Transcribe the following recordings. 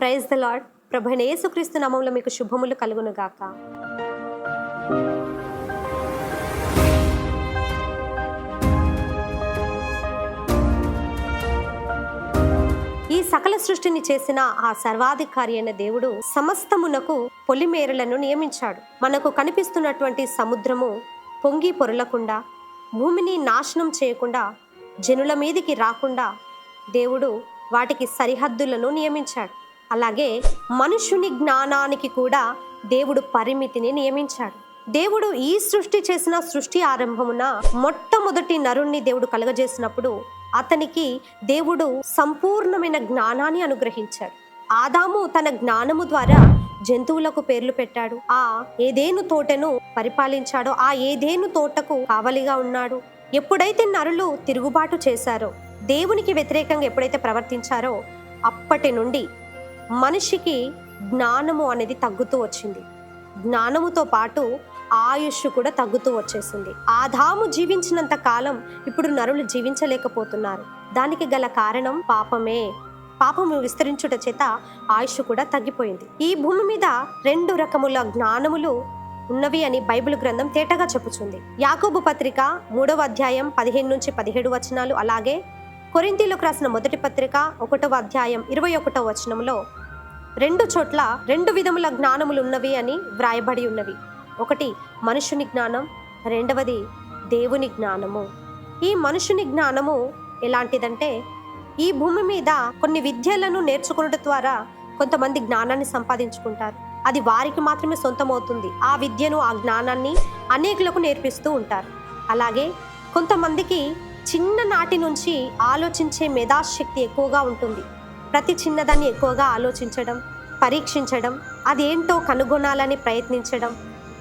Praise the lord ప్రభనేసుక్రీస్తు నామంలో మీకు శుభములు కలుగును గాక ఈ సకల సృష్టిని చేసిన ఆ సర్వాధికారి అయిన దేవుడు సమస్తమునకు పొలిమేరలను నియమించాడు. మనకు కనిపిస్తున్నటువంటి సముద్రము పొంగి పొరలకుండా భూమిని నాశనం చేయకుండా జనుల మీదికి రాకుండా దేవుడు వాటికి సరిహద్దులను నియమించాడు. అలాగే మనుషుని జ్ఞానానికి కూడా దేవుడు పరిమితిని నియమించాడు. దేవుడు ఈ సృష్టి చేసిన సృష్టి ఆరంభమున మొట్టమొదటి నరుణ్ణి దేవుడు కలగజేసినప్పుడు అతనికి దేవుడు సంపూర్ణమైన జ్ఞానాన్ని అనుగ్రహించాడు. ఆదాము తన జ్ఞానము ద్వారా జంతువులకు పేర్లు పెట్టాడు. ఆ ఏదేను తోటను పరిపాలించాడో ఆ ఏదేను తోటకు కావలిగా ఉన్నాడు. ఎప్పుడైతే నరులు తిరుగుబాటు చేశారో దేవునికి వ్యతిరేకంగా ఎప్పుడైతే ప్రవర్తించారో అప్పటి నుండి మనిషికి జ్ఞానము అనేది తగ్గుతూ వచ్చింది. జ్ఞానముతో పాటు ఆయుష్ కూడా తగ్గుతూ వచ్చేసింది. ఆదాము జీవించినంత కాలం ఇప్పుడు నరులు జీవించలేకపోతున్నారు. దానికి గల కారణం పాపమే. పాపము విస్తరించుట చేత ఆయుష్ కూడా తగ్గిపోయింది. ఈ భూమి మీద రెండు రకముల జ్ఞానములు ఉన్నవి అని బైబిల్ గ్రంథం తేటగా చెప్పుచుంది. యాకోబు పత్రిక మూడవ అధ్యాయం పదిహేను నుంచి పదిహేడు వచనాలు. అలాగే కొరింతీలోకి రాసిన మొదటి పత్రిక ఒకటవ అధ్యాయం ఇరవై ఒకటవ వచనంలో రెండు చోట్ల రెండు విధముల జ్ఞానములు ఉన్నవి అని వ్రాయబడి ఉన్నవి. ఒకటి మనుషుని జ్ఞానం రెండవది దేవుని జ్ఞానము. ఈ మనుషుని జ్ఞానము ఎలాంటిదంటే ఈ భూమి మీద కొన్ని విద్యలను నేర్చుకున్నట ద్వారా కొంతమంది జ్ఞానాన్ని సంపాదించుకుంటారు. అది వారికి మాత్రమే సొంతమవుతుంది. ఆ విద్యను ఆ జ్ఞానాన్ని అనేకులకు నేర్పిస్తూ ఉంటారు. అలాగే కొంతమందికి చిన్ననాటి నుంచి ఆలోచించే మేధాశక్తి ఎక్కువగా ఉంటుంది. ప్రతి చిన్నదాన్ని ఎక్కువగా ఆలోచించడం పరీక్షించడం అదేంటో కనుగొనాలని ప్రయత్నించడం.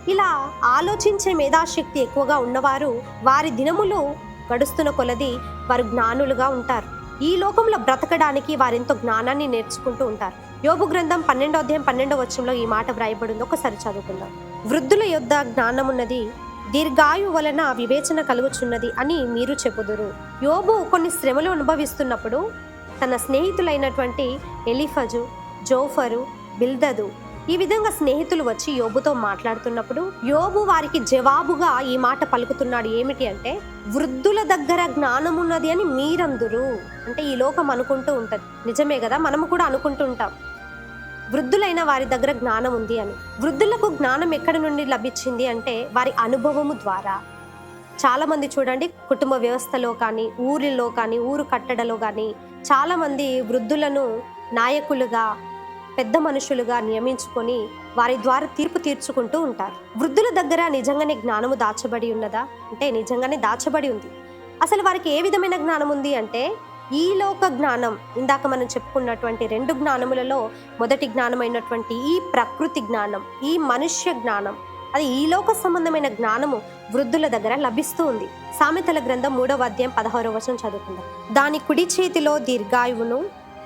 ఇలా ఆలోచించే మేధాశక్తి ఎక్కువగా ఉన్నవారు వారి దినములు గడుస్తున్న కొలది వారు జ్ఞానులుగా ఉంటారు. ఈ లోకంలో బ్రతకడానికి వారెంతో జ్ఞానాన్ని నేర్చుకుంటూ ఉంటారు. యోగు గ్రంథం పన్నెండో అధ్యాయం పన్నెండో వచ్చంలో ఈ మాట వ్రాయబడింది. ఒకసారి చదువుకుందాం. వృద్ధుల యొద్ద జ్ఞానమున్నది దీర్ఘాయు వలన వివేచన కలుగుచున్నది అని మీరు చెప్పుదురు. యోబు కొన్ని శ్రమలు అనుభవిస్తున్నప్పుడు తన స్నేహితులైనటువంటి ఎలిఫజు జోఫరు బిల్దదు ఈ విధంగా స్నేహితులు వచ్చి యోబుతో మాట్లాడుతున్నప్పుడు యోబు వారికి జవాబుగా ఈ మాట పలుకుతున్నాడు. ఏమిటి అంటే వృద్ధుల దగ్గర జ్ఞానం ఉన్నది అని మీరందురు. అంటే ఈ లోకం అనుకుంటూ ఉంటుంది. నిజమే కదా? మనము కూడా అనుకుంటూ ఉంటాం. వృద్ధులైన వారి దగ్గర జ్ఞానం ఉంది అని. వృద్ధులకు జ్ఞానం ఎక్కడి నుండి లభించింది అంటే వారి అనుభవము ద్వారా. చాలామంది చూడండి కుటుంబ వ్యవస్థలో కానీ ఊరిలో కానీ ఊరు కట్టడలో కానీ చాలామంది వృద్ధులను నాయకులుగా పెద్ద మనుషులుగా నియమించుకొని వారి ద్వారా తీర్పు తీర్చుకుంటూ ఉంటారు. వృద్ధుల దగ్గర నిజంగానే జ్ఞానము దాచబడి ఉన్నదా? అంటే నిజంగానే దాచబడి ఉంది. అసలు వారికి ఏ విధమైన జ్ఞానం ఉంది అంటే ఈ లోక జ్ఞానం ఇందాక మనం చెప్పుకున్నటువంటి రెండు జ్ఞానములలో మొదటి జ్ఞానమైనటువంటి ఈ ప్రకృతి జ్ఞానం ఈ మనుష్య జ్ఞానం అది ఈ లోక సంబంధమైన జ్ఞానము వృద్ధుల దగ్గర లభిస్తూ ఉంది. సామెతల గ్రంథం మూడవ అధ్యాయం పదహారో వచనం చదువుకుందాం. దాని కుడి చేతిలో దీర్ఘాయువును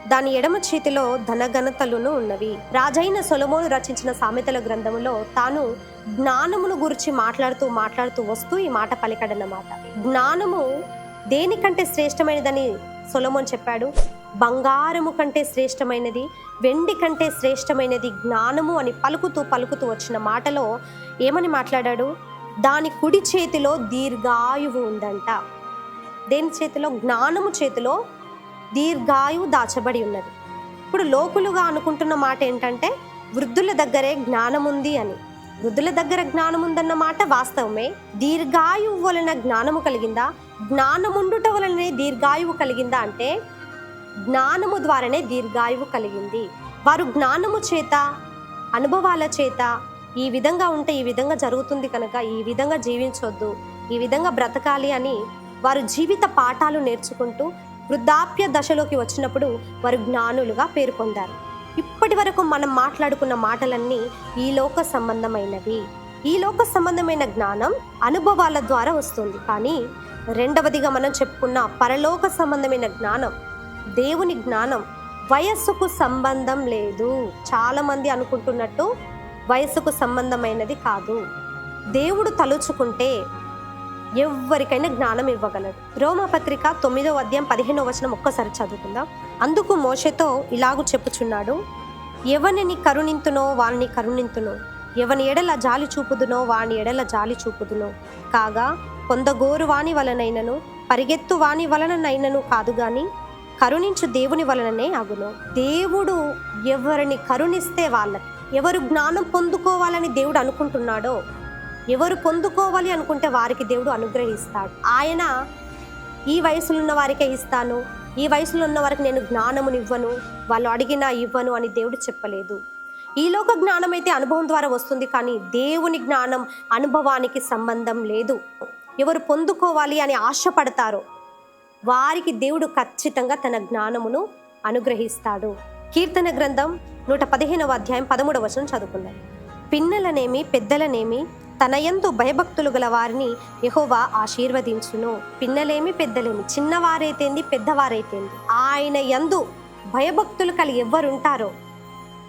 దాని ఎడమ చేతిలో ధనఘనతలును ఉన్నవి. రాజైన సొలమోను రచించిన సామెతల గ్రంథములో తాను జ్ఞానమును గురించి మాట్లాడుతూ మాట్లాడుతూ వస్తూ ఈ మాట పలికడన్నమాట. జ్ఞానము దేనికంటే శ్రేష్టమైనదని సొలమోన్ చెప్పాడు? బంగారము కంటే శ్రేష్టమైనది వెండి కంటే శ్రేష్టమైనది జ్ఞానము అని పలుకుతూ పలుకుతూ వచ్చిన మాటలో ఏమని మాట్లాడాడు? దాని కుడి చేతిలో దీర్ఘాయువు ఉందంట. దేని చేతిలో? జ్ఞానము చేతిలో దీర్ఘాయువు దాచబడి ఉన్నది. ఇప్పుడు లోకులుగా అనుకుంటున్న మాట ఏంటంటే వృద్ధుల దగ్గరే జ్ఞానం ఉంది అని. వృద్ధుల దగ్గర జ్ఞానం ఉందన్న మాట వాస్తవమే. దీర్ఘాయువు వలన జ్ఞానము కలిగిందా? జ్ఞానముండుట వలనే దీర్ఘాయువు కలిగిందా అంటే జ్ఞానము ద్వారానే దీర్ఘాయువు కలిగింది. వారు జ్ఞానము చేత అనుభవాల చేత ఈ విధంగా ఉంటే ఈ విధంగా జరుగుతుంది కనుక ఈ విధంగా జీవించొద్దు ఈ విధంగా బ్రతకాలి అని వారు జీవిత పాఠాలు నేర్చుకుంటూ వృద్ధాప్య దశలోకి వచ్చినప్పుడు వారు జ్ఞానులుగా పేరు పొందారు. ఇప్పటి వరకు మనం మాట్లాడుకున్న మాటలన్నీ ఈ లోక సంబంధమైనవి. ఈ లోక సంబంధమైన జ్ఞానం అనుభవాల ద్వారా వస్తుంది. కానీ రెండవదిగా మనం చెప్పుకున్న పరలోక సంబంధమైన జ్ఞానం దేవుని జ్ఞానం వయస్సుకు సంబంధం లేదు. చాలామంది అనుకుంటున్నట్టు వయస్సుకు సంబంధమైనది కాదు. దేవుడు తలుచుకుంటే ఎవరికైనా జ్ఞానం ఇవ్వగలడు. రోమపత్రిక తొమ్మిదో అధ్యాయం పదిహేనో వచనం ఒక్కసారి చదువుకుందాం. అందుకు మోషతో ఇలాగు చెప్పుచున్నాడు. ఎవనిని కరుణింతునో వాని కరుణింతునో ఎవని ఎడల జాలి చూపుదునో వాని ఎడల జాలి చూపుదును. కాగా కొందగోరు వాని వలనైనను పరిగెత్తు వాని వలననైనను కాదు గాని కరుణించు దేవుని వలననే అగును దేవుడు ఎవరిని కరుణిస్తే వాళ్ళకి ఎవరు జ్ఞానం పొందుకోవాలని దేవుడు అనుకుంటున్నాడో ఎవరు పొందుకోవాలి అనుకుంటే వారికి దేవుడు అనుగ్రహిస్తాడు. ఆయన ఈ వయసులో ఉన్న వారికే ఇస్తాను ఈ వయసులో ఉన్న వారికి నేను జ్ఞానమునివ్వను వాళ్ళు అడిగినా ఇవ్వను అని దేవుడు చెప్పలేదు. ఈ లోక జ్ఞానం అయితే అనుభవం ద్వారా వస్తుంది కానీ దేవుని జ్ఞానం అనుభవానికి సంబంధం లేదు. ఎవరు పొందుకోవాలి అని ఆశపడతారో వారికి దేవుడు ఖచ్చితంగా తన జ్ఞానమును అనుగ్రహిస్తాడు. కీర్తన గ్రంథం నూట పదిహేనవ అధ్యాయం పదమూడవ వచనం చదువుకుందాం. పిన్నలనేమి పెద్దలనేమి తనయందు భయభక్తులు గల వారిని యహోవా ఆశీర్వదించును. పిన్నలేమి పెద్దలేమి చిన్నవారైతేంది పెద్దవారైతేంది ఆయన యందు భయభక్తులు కలిగి ఎవ్వరుంటారో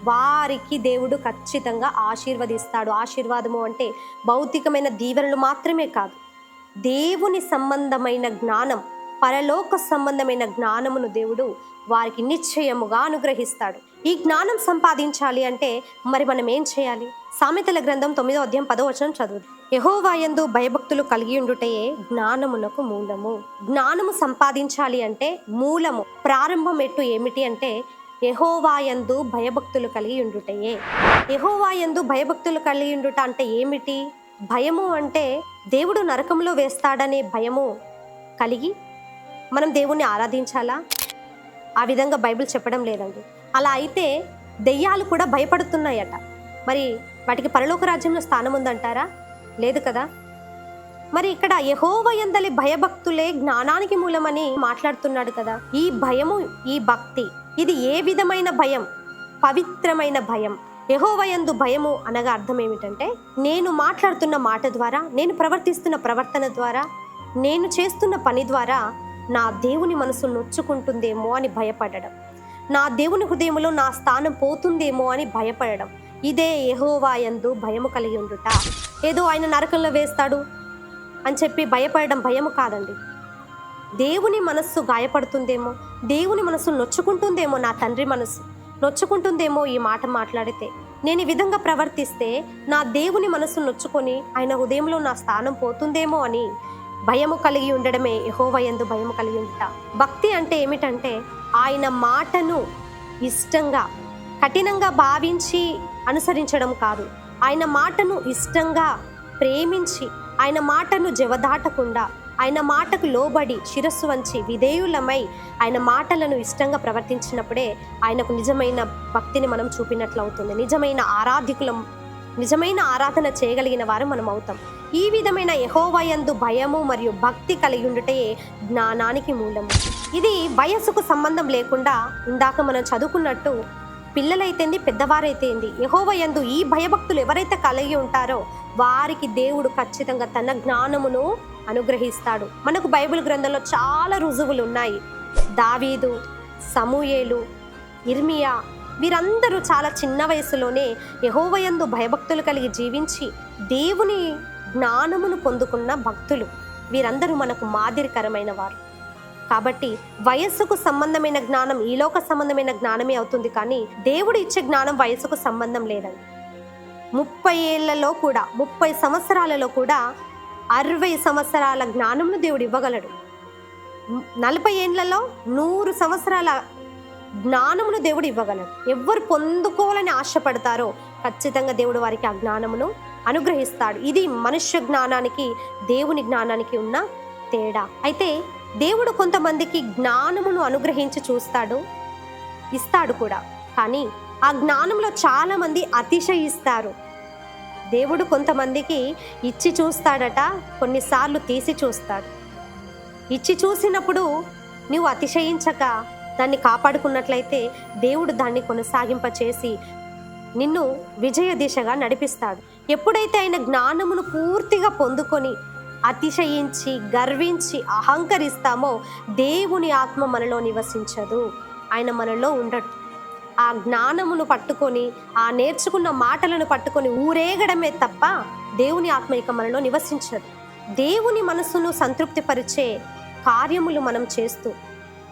వారికి దేవుడు ఖచ్చితంగా ఆశీర్వదిస్తాడు. ఆశీర్వాదము అంటే భౌతికమైన దీవెనలు మాత్రమే కాదు దేవుని సంబంధమైన జ్ఞానం పరలోక సంబంధమైన జ్ఞానమును దేవుడు వారికి నిశ్చయముగా అనుగ్రహిస్తాడు. ఈ జ్ఞానం సంపాదించాలి అంటే మరి మనం ఏం చేయాలి? సామెతల గ్రంథం తొమ్మిదో అధ్యాయం పదో వచనం చదువు యహోవాయందు భయభక్తులు కలిగి ఉండుటయే జ్ఞానమునకు మూలము. జ్ఞానము సంపాదించాలి అంటే మూలము. ప్రారంభం ఎట్టు ఏమిటి అంటే యహోవాయందు భయభక్తులు కలిగి ఉండుటయే. యహోవాయందు భయభక్తులు కలిగి ఉండుట అంటే ఏమిటి? భయము అంటే దేవుడు నరకంలో వేస్తాడనే భయము కలిగి మనం దేవుణ్ణి ఆరాధించాలా? ఆ విధంగా బైబిల్ చెప్పడం లేదండి. అలా అయితే దెయ్యాలు కూడా భయపడుతున్నాయట. మరి వాటికి పరలోక రాజ్యంలో స్థానం ఉందంటారా? లేదు కదా? మరి ఇక్కడ యహోవయందలి భయభక్తులే జ్ఞానానికి మూలమని మాట్లాడుతున్నాడు కదా. ఈ భయము ఈ భక్తి ఇది ఏ విధమైన భయం? పవిత్రమైన భయం. యహోవయందు భయము అనగా అర్థం ఏమిటంటే నేను మాట్లాడుతున్న మాట ద్వారా నేను ప్రవర్తిస్తున్న ప్రవర్తన ద్వారా నేను చేస్తున్న పని ద్వారా నా దేవుని మనసు నొచ్చుకుంటుందేమో అని భయపడడం. నా దేవుని హృదయంలో నా స్థానం పోతుందేమో అని భయపడడం. ఇదే యహోవాయందు భయము కలిగి ఉండుట. ఏదో ఆయన నరకంలో వేస్తాడు అని చెప్పి భయపడడం భయము కాదండి. దేవుని మనస్సు గాయపడుతుందేమో దేవుని మనస్సు నొచ్చుకుంటుందేమో నా తండ్రి మనస్సు. నొచ్చుకుంటుందేమో ఈ మాట మాట్లాడితే. నేను ఈ విధంగా ప్రవర్తిస్తే నా దేవుని మనస్సు నొచ్చుకొని ఆయన హృదయంలో నా స్థానం పోతుందేమో అని భయము కలిగి ఉండడమే యహోవయందు భయము కలిగి ఉంట భక్తి అంటే ఏమిటంటే ఆయన మాటను ఇష్టంగా కఠినంగా భావించి అనుసరించడం కాదు. ఆయన మాటను ఇష్టంగా ప్రేమించి ఆయన మాటను జవదాటకుండా ఆయన మాటకు లోబడి శిరస్సు వంచి విధేయులమై ఆయన మాటలను ఇష్టంగా ప్రవర్తించినప్పుడే ఆయనకు నిజమైన భక్తిని మనం చూపినట్లు అవుతుంది నిజమైన ఆరాధికులం నిజమైన ఆరాధన చేయగలిగిన వారు మనం అవుతాం. ఈ విధమైన యహోవయందు భయము మరియు భక్తి కలిగి ఉండుటే జ్ఞానానికి మూలము. ఇది వయస్సుకు సంబంధం లేకుండా ఇందాక మనం చదువుకున్నట్టు పిల్లలైతేంది పెద్దవారైతేంది యహోవయందు ఈ భయభక్తులు ఎవరైతే కలిగి ఉంటారో వారికి దేవుడు ఖచ్చితంగా తన జ్ఞానమును అనుగ్రహిస్తాడు. మనకు బైబిల్ గ్రంథంలో చాలా రుజువులు ఉన్నాయి దావీదు సమూయేలు ఇర్మియా వీరందరూ చాలా చిన్న వయసులోనే యహోవయందు భయభక్తులు కలిగి జీవించి దేవుని జ్ఞానమును పొందుకున్న భక్తులు. వీరందరూ మనకు మాదిరికరమైన వారు. కాబట్టి వయస్సుకు సంబంధమైన జ్ఞానం ఈలోక సంబంధమైన జ్ఞానమే అవుతుంది కానీ దేవుడు ఇచ్చే జ్ఞానం వయస్సుకు సంబంధం లేదండి. ముప్పై ఏళ్ళలో కూడా ముప్పై సంవత్సరాలలో కూడా అరవై సంవత్సరాల జ్ఞానంను దేవుడు ఇవ్వగలడు. నలభై ఏళ్ళలో నూరు సంవత్సరాల జ్ఞానమును దేవుడు ఇవ్వగలడు. ఎవరు పొందుకోవాలని ఆశపడతారో ఖచ్చితంగా దేవుడు వారికి ఆ జ్ఞానమును అనుగ్రహిస్తాడు. ఇది మనుష్య జ్ఞానానికి దేవుని జ్ఞానానికి ఉన్న తేడా. అయితే దేవుడు కొంతమందికి జ్ఞానమును అనుగ్రహించి చూస్తాడు ఇస్తాడు కూడా. కానీ ఆ జ్ఞానంలో చాలామంది అతిశయిస్తారు. దేవుడు కొంతమందికి ఇచ్చి చూస్తాడట కొన్నిసార్లు తీసి చూస్తాడు. ఇచ్చి చూసినప్పుడు నువ్వు అతిశయించక దాన్ని కాపాడుకున్నట్లయితే దేవుడు దాన్ని కొనసాగింప చేసి నిన్ను విజయ దిశగా నడిపిస్తాడు. ఎప్పుడైతే ఆయన జ్ఞానమును పూర్తిగా పొందుకొని అతిశయించి గర్వించి అహంకరిస్తామో దేవుని ఆత్మ మనలో నివసించదు. ఆయన మనలో ఉండడు. ఆ జ్ఞానమును పట్టుకొని ఆ నేర్చుకున్న మాటలను పట్టుకొని ఊరేగడమే తప్ప దేవుని ఆత్మ ఇక మనలో నివసించదు. దేవుని మనసును సంతృప్తిపరిచే కార్యములు మనం చేస్తూ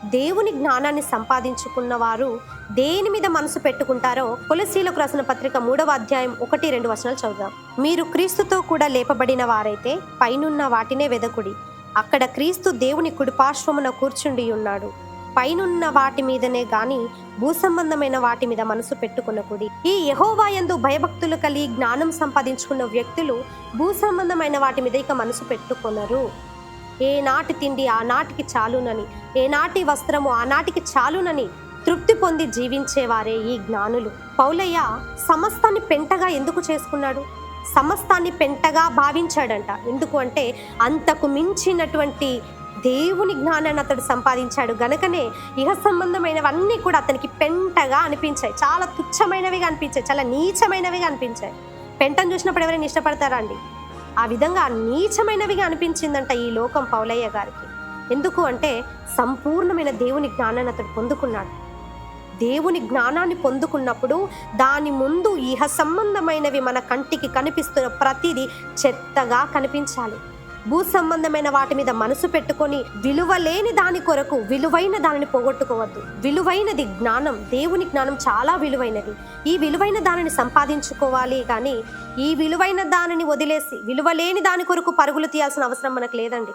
దేవుని జ్ఞానాన్ని సంపాదించుకున్న వారు దేని మీద మనసు పెట్టుకుంటారో కొలసీలకు రాసిన పత్రిక మూడవ అధ్యాయం ఒకటి రెండు వచనాలు చదువుదాం. మీరు క్రీస్తుతో కూడా లేపబడిన వారైతే పైనున్న వాటినే వెదకుడి. అక్కడ క్రీస్తు దేవుని కుడిపార్శ్వమున కూర్చుండి ఉన్నాడు. పైనున్న వాటి మీదనే గాని భూసంబంధమైన వాటి మీద మనసు పెట్టుకున్నకుడి ఈ యహోవాయందు భయభక్తులు కలిగి జ్ఞానం సంపాదించుకున్న వ్యక్తులు భూసంబంధమైన వాటి మీద ఇక మనసు పెట్టుకొనరు. ఏనాటి తిండి ఆనాటికి చాలునని ఏనాటి వస్త్రము ఆనాటికి చాలునని తృప్తి పొంది జీవించేవారే ఈ జ్ఞానులు. పౌలయ్య సమస్తాన్ని పెంటగా ఎందుకు చేసుకున్నాడు? సమస్తాన్ని పెంటగా భావించాడంట. ఎందుకు అంటే అంతకు మించినటువంటి దేవుని జ్ఞానాన్ని అతడు సంపాదించాడు. గనుకనే ఇహ సంబంధమైనవన్నీ కూడా అతనికి పెంటగా అనిపించాయి. చాలా తుచ్చమైనవిగా అనిపించాయి. చాలా నీచమైనవిగా అనిపించాయి. పెంటను చూసినప్పుడు ఎవరైనా ఇష్టపడతారా అండి? ఆ విధంగా నీచమైనవిగా అనిపించిందంట ఈ లోకం పౌలయ్య గారికి. ఎందుకు అంటే సంపూర్ణమైన దేవుని జ్ఞానాన్ని అతడు పొందుకున్నాడు. దేవుని జ్ఞానాన్ని పొందుకున్నప్పుడు దాని ముందు ఇహ సంబంధమైనవి మన కంటికి కనిపిస్తున్న ప్రతిదీ చెత్తగా కనిపించాలి. భూ సంబంధమైన వాటి మీద మనసు పెట్టుకొని విలువలేని దాని కొరకు విలువైన దానిని పోగొట్టుకోవద్దు. విలువైనది జ్ఞానం దేవుని జ్ఞానం చాలా విలువైనది. ఈ విలువైన దానిని సంపాదించుకోవాలి కానీ ఈ విలువైన దానిని వదిలేసి విలువలేని దాని కొరకు పరుగులు తీయాల్సిన అవసరం మనకు లేదండి.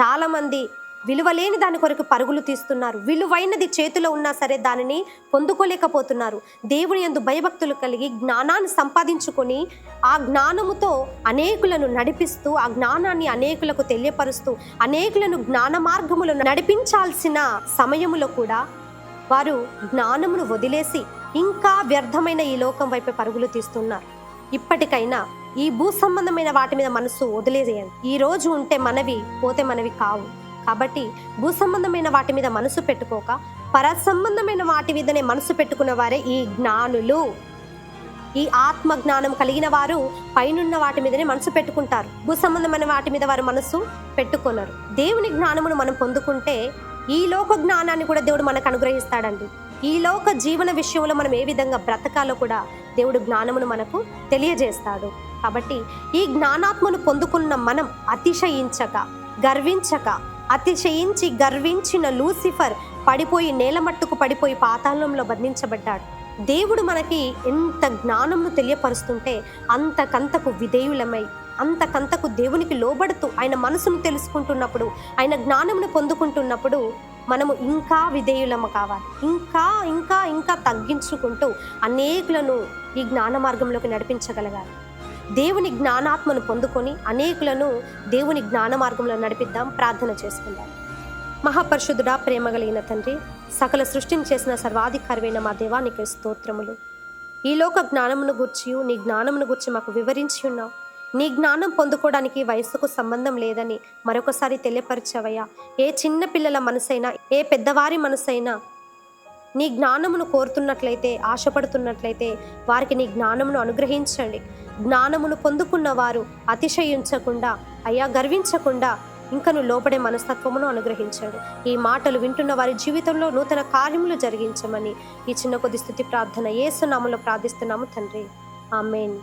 చాలామంది విలువలేని దాని కొరకు పరుగులు తీస్తున్నారు. విలువైనది చేతిలో ఉన్నా సరే దానిని పొందుకోలేకపోతున్నారు. దేవుని యందు భయభక్తులు కలిగి జ్ఞానాన్ని సంపాదించుకొని ఆ జ్ఞానముతో అనేకులను నడిపిస్తూ ఆ జ్ఞానాన్ని అనేకులకు తెలియపరుస్తూ అనేకులను జ్ఞాన మార్గములు నడిపించాల్సిన సమయములో కూడా వారు జ్ఞానమును వదిలేసి ఇంకా వ్యర్థమైన ఈ లోకం వైపు పరుగులు తీస్తున్నారు. ఇప్పటికైనా ఈ భూ సంబంధమైన వాటి మీద మనసు వదిలేసేయండి. ఈ రోజు ఉంటే మనవి పోతే మనవి కావు. కాబట్టి భూ సంబంధమైన వాటి మీద మనసు పెట్టుకోక పర సంబంధమైన వాటి మీదనే మనసు పెట్టుకున్న వారే ఈ జ్ఞానులు. ఈ ఆత్మ జ్ఞానం కలిగిన వారు పైనున్న వాటి మీదనే మనసు పెట్టుకుంటారు. భూ సంబంధమైన వాటి మీద వారు మనసు పెట్టుకున్నారు దేవుని జ్ఞానమును మనం పొందుకుంటే ఈ లోక జ్ఞానాన్ని కూడా దేవుడు మనకు అనుగ్రహిస్తాడండి. ఈ లోక జీవన విషయంలో మనం ఏ విధంగా బ్రతకాలో కూడా దేవుడు జ్ఞానమును మనకు తెలియజేస్తాడు. కాబట్టి ఈ జ్ఞానాత్మను పొందుకున్న మనం అతిశయించక గర్వించక అతిశయించి గర్వించిన లూసిఫర్ పడిపోయి నేలమట్టుకు పడిపోయి పాతాళంలో బంధించబడ్డాడు. దేవుడు మనకి ఎంత జ్ఞానంను తెలియపరుస్తుంటే అంతకంతకు విధేయులమై అంతకంతకు దేవునికి లోబడుతూ ఆయన మనసును తెలుసుకుంటున్నప్పుడు ఆయన జ్ఞానమును పొందుకుంటున్నప్పుడు మనము ఇంకా విధేయులము కావాలి. ఇంకా ఇంకా ఇంకా తగ్గించుకుంటూ అనేకులను ఈ జ్ఞాన మార్గంలోకి నడిపించగలగాలి. దేవుని జ్ఞానాత్మను పొందుకొని అనేకులను దేవుని జ్ఞాన మార్గంలో నడిపిద్దాం ప్రార్థన చేసుకుందాం. మహాపరిశుద్ధుడా ప్రేమ కలిగిన తండ్రి సకల సృష్టిని చేసిన సర్వాధికారమైన మా దేవానికి స్తోత్రములు. ఈ లోక జ్ఞానమును గుర్చి నీ జ్ఞానమును గురించి మాకు వివరించి ఉన్నావు. నీ జ్ఞానం పొందుకోవడానికి వయస్సుకు సంబంధం లేదని మరొకసారి తెలియపరిచావయ్యా. ఏ చిన్న పిల్లల మనసైనా ఏ పెద్దవారి మనసైనా నీ జ్ఞానమును కోరుతున్నట్లయితే ఆశపడుతున్నట్లయితే వారికి నీ జ్ఞానమును అనుగ్రహించండి. జ్ఞానమును పొందుకున్నవారు అతిశయించకుండా అయ్యా గర్వించకుండా ఇంకను లోపడే మనస్తత్వమును అనుగ్రహించాడు. ఈ మాటలు వింటున్న వారి జీవితంలో నూతన కార్యములు జరిగించమని ఈ చిన్న కొద్ది స్థుతి ప్రార్థన ఏసునామలో ప్రార్థిస్తున్నాము తండ్రి. ఆమెన్.